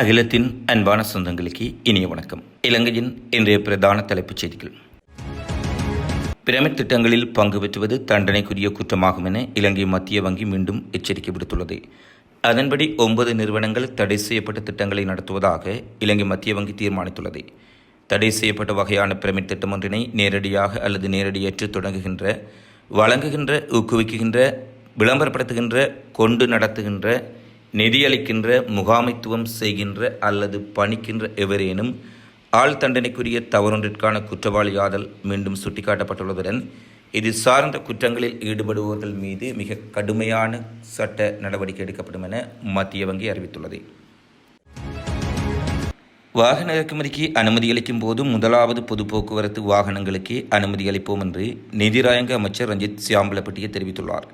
அகிலத்தின் அன்பான சொந்தங்களுக்கு இனிய வணக்கம். இலங்கையின் இன்றைய பிரதான தலைப்புச் செய்திகள். பிரமிட் திட்டங்களில் பங்கு பெற்றுவது தண்டனைக்குரிய குற்றமாகும் என இலங்கை மத்திய வங்கி மீண்டும் எச்சரிக்கை விடுத்துள்ளது. அதன்படி ஒன்பது நிறுவனங்கள் தடை செய்யப்பட்ட திட்டங்களை நடத்துவதாக இலங்கை மத்திய வங்கி தீர்மானித்துள்ளது. தடை செய்யப்பட்ட வகையான பிரமிட் திட்டம் ஒன்றினை நேரடியாக அல்லது நேரடியற்று தொடங்குகின்ற வழங்குகின்ற ஊக்குவிக்குகின்ற விளம்பரப்படுத்துகின்ற கொண்டு நடத்துகின்ற நிதியளிக்கின்ற முகாமைத்துவம் செய்கின்ற அல்லது பணிக்கின்ற எவரேனும் ஆள் தண்டனைக்குரிய தவறொன்றிற்கான குற்றவாளியாதல் மீண்டும் சுட்டிக்காட்டப்பட்டுள்ளதுடன் இது சார்ந்த குற்றங்களில் ஈடுபடுபவர்கள் மீது மிக கடுமையான சட்ட நடவடிக்கை எடுக்கப்படும் என மத்திய வங்கி அறிவித்துள்ளது. வாகன இறக்குமதிக்கு அனுமதி அளிக்கும் போது முதலாவது பொது போக்குவரத்து வாகனங்களுக்கு அனுமதி அளிப்போம் என்று நிதிராயங்க அமைச்சர் ரஞ்சித் சியாம்பலப்பட்டியை தெரிவித்துள்ளார்.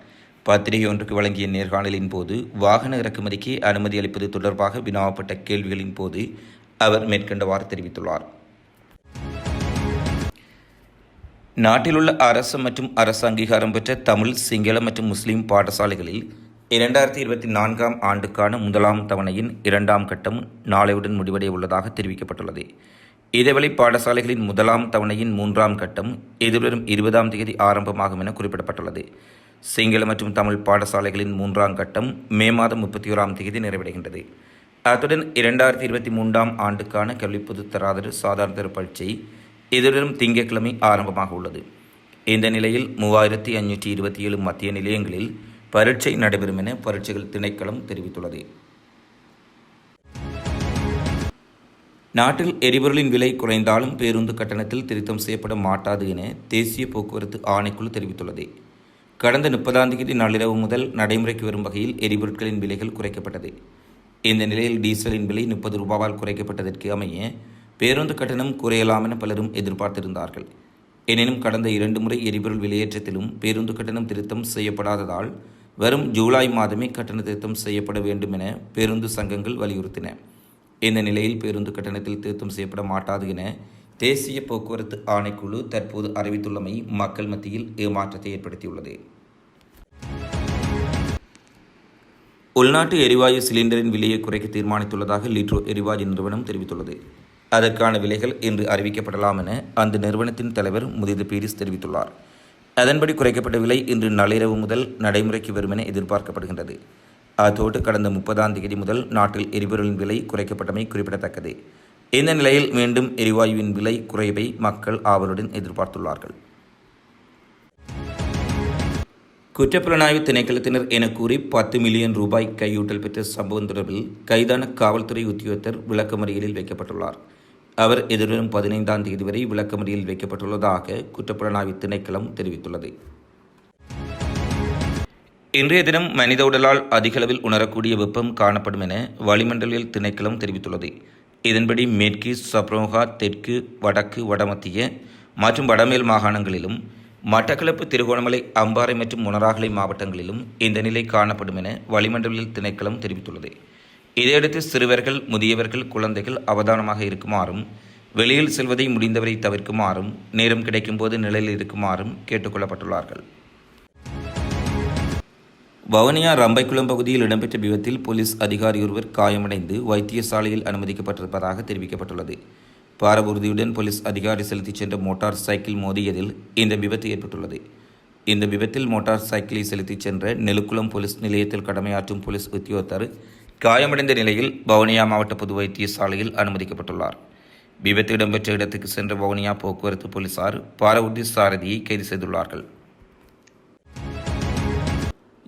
பத்திரிகை ஒன்றுக்கு வழங்கிய நேர்காணலின் போது வாகன இறக்குமதிக்கு அனுமதி அளிப்பது தொடர்பாக வினாவப்பட்ட கேள்விகளின் போது அவர் மேற்கண்டவாறு தெரிவித்துள்ளார். நாட்டிலுள்ள அரசு மற்றும் அரசு அங்கீகாரம் பெற்ற தமிழ் சிங்கள மற்றும் முஸ்லீம் பாடசாலைகளில் இரண்டாயிரத்தி இருபத்தி நான்காம் ஆண்டுக்கான முதலாம் தவணையின் இரண்டாம் கட்டம் நாளையுடன் முடிவடைய உள்ளதாக தெரிவிக்கப்பட்டுள்ளது. இதேவேளை பாடசாலைகளின் முதலாம் தவணையின் மூன்றாம் கட்டம் எதிர்வரும் இருபதாம் தேதி ஆரம்பமாகும் என குறிப்பிடப்பட்டுள்ளது. சிங்கள மற்றும் தமிழ் பாடசாலைகளின் மூன்றாம் கட்டம் மே மாதம் முப்பத்தி ஓராம் தேதி நிறைவடைகின்றது. அத்துடன் இரண்டாயிரத்தி இருபத்தி மூன்றாம் ஆண்டுக்கான கல்வி பொதுத்தராதர சாதாரண பரீட்சை எதிர்வரும் திங்கட்கிழமை ஆரம்பமாக உள்ளது. இந்த நிலையில் மூவாயிரத்தி அஞ்சூற்றி இருபத்தி ஏழு மத்திய நிலையங்களில் பரீட்சை நடைபெறும் என பரீட்சைகள் திணைக்களம் தெரிவித்துள்ளது. நாட்டில் எரிபொருளின் விலை குறைந்தாலும் பேருந்து கட்டணத்தில் திருத்தம் செய்யப்பட மாட்டாது என தேசிய போக்குவரத்து ஆணைக்குழு தெரிவித்துள்ளது. கடந்த முப்பதாம் தேதி நள்ளிரவு முதல் நடைமுறைக்கு வரும் வகையில் எரிபொருட்களின் விலைகள் குறைக்கப்பட்டது. இந்த நிலையில் டீசலின் விலை முப்பது ரூபாவால் குறைக்கப்பட்டதற்கு அமைய பேருந்து கட்டணம் குறையலாம் என பலரும் எதிர்பார்த்திருந்தார்கள். எனினும் கடந்த இரண்டு முறை எரிபொருள் விலையேற்றத்திலும் பேருந்து கட்டணம் திருத்தம் செய்யப்படாததால் வரும் ஜூலை மாதமே கட்டண திருத்தம் செய்யப்பட வேண்டும் என பேருந்து சங்கங்கள் வலியுறுத்தின. இந்த நிலையில் பேருந்து கட்டணத்தில் திருத்தம் செய்யப்பட மாட்டாது என தேசிய போக்குவரத்து ஆணைக்குழு தற்போது அறிவித்துள்ளமை மக்கள் மத்தியில் ஏமாற்றத்தை ஏற்படுத்தியுள்ளது. உள்நாட்டு எரிவாயு சிலிண்டரின் விலையை குறைக்க தீர்மானித்துள்ளதாக லிட்ரோ எரிவாயு நிறுவனம் தெரிவித்துள்ளது. அதற்கான விலைகள் இன்று அறிவிக்கப்படலாம் என அந்த நிறுவனத்தின் தலைவர் முதிது பீரிஸ் தெரிவித்துள்ளார். அதன்படி குறைக்கப்பட்ட விலை இன்று நள்ளிரவு முதல் நடைமுறைக்கு வரும் என எதிர்பார்க்கப்படுகின்றது. அத்தோடு கடந்த முப்பதாம் தேதி முதல் நாட்டில் எரிபொருளின் விலை குறைக்கப்பட்டமை குறிப்பிடத்தக்கது. இந்த நிலையில் மீண்டும் எரிவாயுவின் விலை குறைவை மக்கள் ஆவலுடன் எதிர்பார்த்துள்ளார்கள்? குற்றப்புலனாய்வு திணைக்களத்தினர் என கூறி பத்து மில்லியன் ரூபாய் கையூட்டல் பெற்ற சம்பவம் தொடர்பில் கைதான காவல்துறை உத்தியோகத்தர் விளக்கமறியலில் வைக்கப்பட்டுள்ளார். அவர் எதிர்வரும் பதினைந்தாம் தேதி வரை விளக்கமறியலில் வைக்கப்பட்டுள்ளதாக குற்றப்புலனாய்வு திணைக்களம் தெரிவித்துள்ளது. இன்றைய தினம் மனித உடலால் அதிகளவில் உணரக்கூடிய வெப்பம் காணப்படும் என வளிமண்டலியல் திணைக்களம் தெரிவித்துள்ளது. இதன்படி மேற்கு சப்ரோகா தெற்கு வடக்கு வடமத்திய மற்றும் வடமேல் மாகாணங்களிலும் மட்டக்களப்பு திருகோணமலை அம்பாறை மற்றும் முனராகலை மாவட்டங்களிலும் இந்த நிலை காணப்படும் என வளிமண்டலியல் திணைக்களம் தெரிவித்துள்ளது. இதையடுத்து சிறுவர்கள் முதியவர்கள் குழந்தைகள் அவதானமாக இருக்குமாறும் வெளியில் செல்வதை முடிந்தவரை தவிர்க்குமாறும் நேரம் கிடைக்கும்போது நிலையில் இருக்குமாறும் கேட்டுக்கொள்ளப்பட்டுள்ளார்கள். வவுனியா ரம்பைக்குளம் பகுதியில் இடம்பெற்ற விபத்தில் போலீஸ் அதிகாரி ஒருவர் காயமடைந்து வைத்தியசாலையில் அனுமதிக்கப்பட்டிருப்பதாக தெரிவிக்கப்பட்டுள்ளது. பாரபூர்தியுடன் போலீஸ் அதிகாரி செலுத்திச் சென்ற மோட்டார் சைக்கிள் மோதியதில் இந்த விபத்து ஏற்பட்டுள்ளது. இந்த விபத்தில் மோட்டார் சைக்கிளை செலுத்திச் சென்ற நெலுக்குளம் போலீஸ் நிலையத்தில் கடமையாற்றும் போலீஸ் உத்தியோகத்தர் காயமடைந்த நிலையில் வவுனியா மாவட்ட பொது வைத்தியசாலையில் அனுமதிக்கப்பட்டுள்ளார். விபத்து இடம்பெற்ற இடத்துக்கு சென்ற வவுனியா போக்குவரத்து போலீசார் பாரவுர்தி சாரதியை கைது செய்துள்ளார்கள்.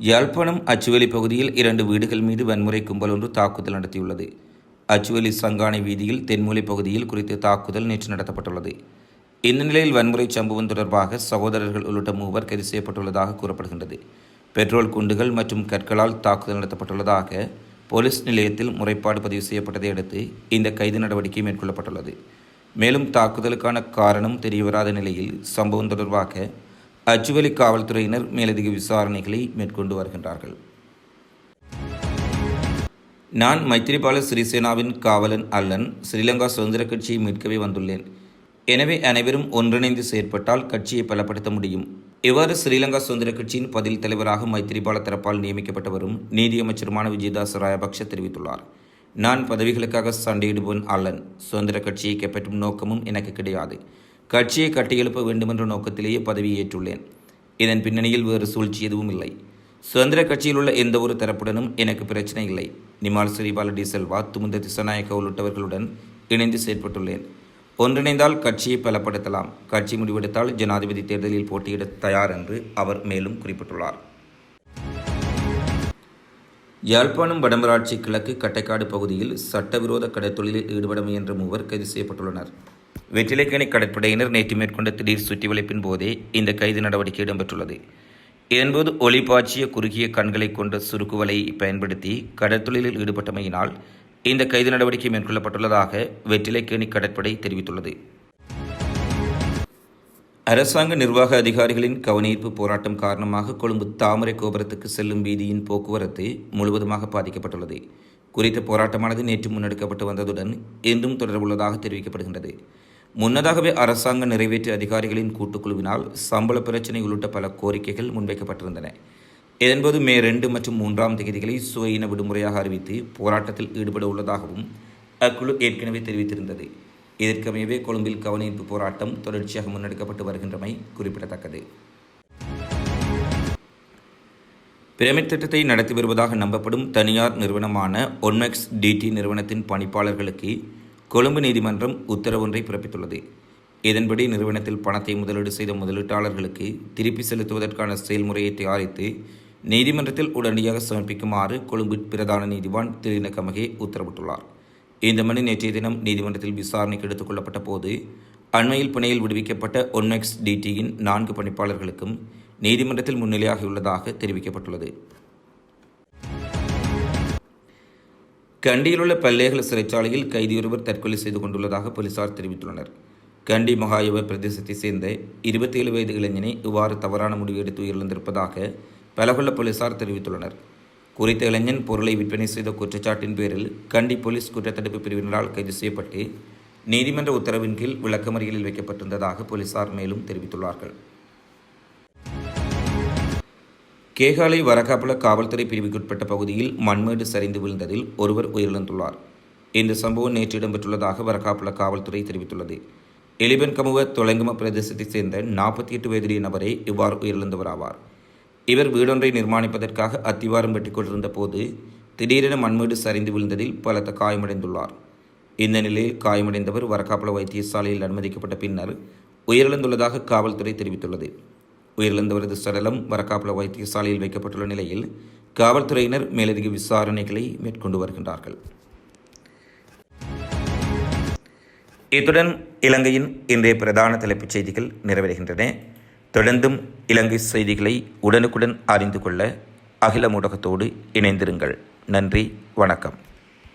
யாழ்ப்பாணம் அச்சுவேலி பகுதியில் இரண்டு வீடுகள் மீது வன்முறை கும்பல் ஒன்று தாக்குதல் நடத்தியுள்ளது. அச்சுவேலி சங்கானை வீதியில் தென்மூலை பகுதியில் குறித்த தாக்குதல் நேற்று நடத்தப்பட்டுள்ளது. இந்த நிலையில் வன்முறை சம்பவம் தொடர்பாக சகோதரர்கள் உள்ளிட்ட மூவர் கைது செய்யப்பட்டுள்ளதாக கூறப்படுகின்றது. பெட்ரோல் குண்டுகள் மற்றும் கற்களால் தாக்குதல் நடத்தப்பட்டுள்ளதாக போலீஸ் நிலையத்தில் முறைப்பாடு பதிவு செய்யப்பட்டதை அடுத்து இந்த கைது நடவடிக்கை மேற்கொள்ளப்பட்டுள்ளது. மேலும் தாக்குதலுக்கான காரணம் தெரியவராத நிலையில் சம்பவம் தொடர்பாக அச்சுவலி காவல்துறையினர் மேலதிக விசாரணைகளை மேற்கொண்டு வருகின்றார்கள். நான் மைத்திரிபால சிறிசேனாவின் காவலன் அல்லன் ஸ்ரீலங்கா சுதந்திர கட்சியை மீட்கவே வந்துள்ளேன். எனவே அனைவரும் ஒன்றிணைந்து செயற்பட்டால் கட்சியை பலப்படுத்த முடியும். இவ்வாறு ஸ்ரீலங்கா சுதந்திர கட்சியின் பதில் தலைவராக மைத்திரிபால தரப்பால் நியமிக்கப்பட்டவரும் நீதியமைச்சருமான விஜயதாஸ் ராயபக்ஷ தெரிவித்துள்ளார். நான் பதவிகளுக்காக சண்டையிடுபவன் அல்லன் சுதந்திர கட்சியை கைப்பற்றும் நோக்கமும் எனக்கு கிடையாது. கட்சியை கட்டியெழுப்ப வேண்டுமென்ற நோக்கத்திலேயே பதவியை ஏற்றுள்ளேன் இதன் பின்னணியில் வேறு சூழ்ச்சி எதுவும் இல்லை. சுதந்திர கட்சியில் உள்ள எந்த ஒரு தரப்புடனும் எனக்கு பிரச்சனை இல்லை. நிமால் ஸ்ரீபால டி செல்வா துமுந்த திசநாயக்க உள்ளிட்டவர்களுடன் இணைந்து செயற்பட்டுள்ளேன். ஒன்றிணைந்தால் கட்சியை பலப்படுத்தலாம். கட்சி முடிவெடுத்தால் ஜனாதிபதி தேர்தலில் போட்டியிட தயார் என்று அவர் மேலும் குறிப்பிட்டுள்ளார். யாழ்ப்பாணம் வடமராட்சி கிழக்கு கட்டைக்காடு பகுதியில் சட்டவிரோத கடற்தொழிலில் ஈடுபட முயன்ற மூவர் கைது செய்யப்பட்டுள்ளனர். வெற்றிலைக்கணி கடற்படையினர் நேற்று மேற்கொண்ட திடீர் சுற்றிவளைப்பின் போதே இந்த கைது நடவடிக்கை இடம்பெற்றுள்ளது. இதன்போது ஒளி பாய்ச்சிய குறுகிய கண்களை கொண்ட சுருக்குவலை பயன்படுத்தி கடற்தொழிலில் ஈடுபட்டமையினால் இந்த கைது நடவடிக்கை மேற்கொள்ளப்பட்டுள்ளதாக வெற்றிலைக்கேணி கடற்படை தெரிவித்துள்ளது. அரசாங்க நிர்வாக அதிகாரிகளின் கவனிப்பு போராட்டம் காரணமாக கொழும்பு தாமரை கோபுரத்துக்கு செல்லும் வீதியின் போக்குவரத்து முழுவதுமாக பாதிக்கப்பட்டுள்ளது. குறித்த போராட்டமானது நேற்று முன்னெடுக்கப்பட்டு வந்ததுடன் இன்றும் தொடரவுள்ளதாக தெரிவிக்கப்படுகின்றது. முன்னதாகவே அரசாங்க நிறைவேற்று அதிகாரிகளின் கூட்டுக்குழுவினால் சம்பள பிரச்சினை உள்ளிட்ட பல கோரிக்கைகள் முன்வைக்கப்பட்டிருந்தன. இதன்போது மே ரெண்டு மற்றும் மூன்றாம் தேதிகளை சுவையின விடுமுறையாக அறிவித்து போராட்டத்தில் ஈடுபட உள்ளதாகவும் அக்குழு ஏற்கனவே தெரிவித்திருந்தது. இதற்கமையவே கொழும்பில் கவனிப்பு போராட்டம் தொடர்ச்சியாக முன்னெடுக்கப்பட்டு வருகின்றமை குறிப்பிடத்தக்கது. பிரமிட் திட்டத்தை நடத்தி வருவதாக நம்பப்படும் தனியார் நிறுவனமான ஒன்மெக்ஸ் டிடி நிறுவனத்தின் பணிப்பாளர்களுக்கு கொழும்பு நீதிமன்றம் உத்தரவொன்றை பிறப்பித்துள்ளது. இதன்படி நிறுவனத்தில் பணத்தை முதலீடு செய்த முதலீட்டாளர்களுக்கு திருப்பி செலுத்துவதற்கான செயல்முறையை தயாரித்து நீதிமன்றத்தில் உடனடியாக சமர்ப்பிக்குமாறு கொழும்பு பிரதான நீதிவான் திரின உத்தரவிட்டுள்ளார். இந்த மனு நேற்றைய தினம் நீதிமன்றத்தில் விசாரணைக்கு எடுத்துக் கொள்ளப்பட்ட போது அண்மையில் பிணையில் விடுவிக்கப்பட்ட ஒன்மெக்ஸ் டிடியின் நான்கு பணிப்பாளர்களுக்கும் நீதிமன்றத்தில் முன்னிலையாகியுள்ளதாக தெரிவிக்கப்பட்டுள்ளது. கண்டியிலுள்ள பல்லேகல சிறைச்சாலையில் கைதியொருவர் தற்கொலை செய்து கொண்டுள்ளதாக போலீசார் தெரிவித்துள்ளனர். கண்டி மகாயுவ பிரதேசத்தைச் சேர்ந்த இருபத்தி ஏழு வயது இளைஞனை இவ்வாறு தவறான முடிவு எடுத்து உயிரிழந்திருப்பதாக பலகொள்ள போலீசார் தெரிவித்துள்ளனர். குறித்த இளைஞன் பொருளை விற்பனை செய்த குற்றச்சாட்டின் பேரில் கண்டி போலீஸ் குற்றத்தடுப்பு பிரிவினரால் கைது செய்யப்பட்டு நீதிமன்ற உத்தரவின் கீழ் விளக்கமறியலில் வைக்கப்பட்டிருந்ததாக போலீசார் மேலும் தெரிவித்துள்ளார்கள். கேகாலை வரக்காப்புல காவல்துறை பிரிவுக்குட்பட்ட பகுதியில் மண்மேடு சரிந்து விழுந்ததில் ஒருவர் உயிரிழந்துள்ளார். இந்த சம்பவம் நேற்று இடம்பெற்றுள்ளதாக வரக்காப்புல காவல்துறை தெரிவித்துள்ளது. எலிபன் கமுவ தொலைங்கும பிரதேசத்தைச் சேர்ந்த நாற்பத்தி எட்டு வயதிலே நபரே இவ்வாறு உயிரிழந்தவர் ஆவார் இவர் வீடொன்றை நிர்மாணிப்பதற்காக அத்திவாரம் வெட்டி கொண்டிருந்த போது திடீரென மண்மேடு சரிந்து விழுந்ததில் பலத்த காயமடைந்துள்ளார். இந்த நிலையில் காயமடைந்தவர் வரக்காப்புல வைத்தியசாலையில் அனுமதிக்கப்பட்ட பின்னர் உயிரிழந்துள்ளதாக காவல்துறை தெரிவித்துள்ளது. உயிரிழந்தவரது சடலம் வரக்காப்புல வைத்தியசாலையில் வைக்கப்பட்டுள்ள நிலையில் காவல்துறையினர் மேலதிக விசாரணைகளை மேற்கொண்டு வருகின்றார்கள். இத்துடன் இலங்கையின் இன்றைய பிரதான தலைப்புச் செய்திகள் நிறைவடைகின்றன. தொடர்ந்தும் இலங்கை செய்திகளை உடனுக்குடன் அறிந்து கொள்ள அகில ஊடகத்தோடு இணைந்திருங்கள். நன்றி வணக்கம்.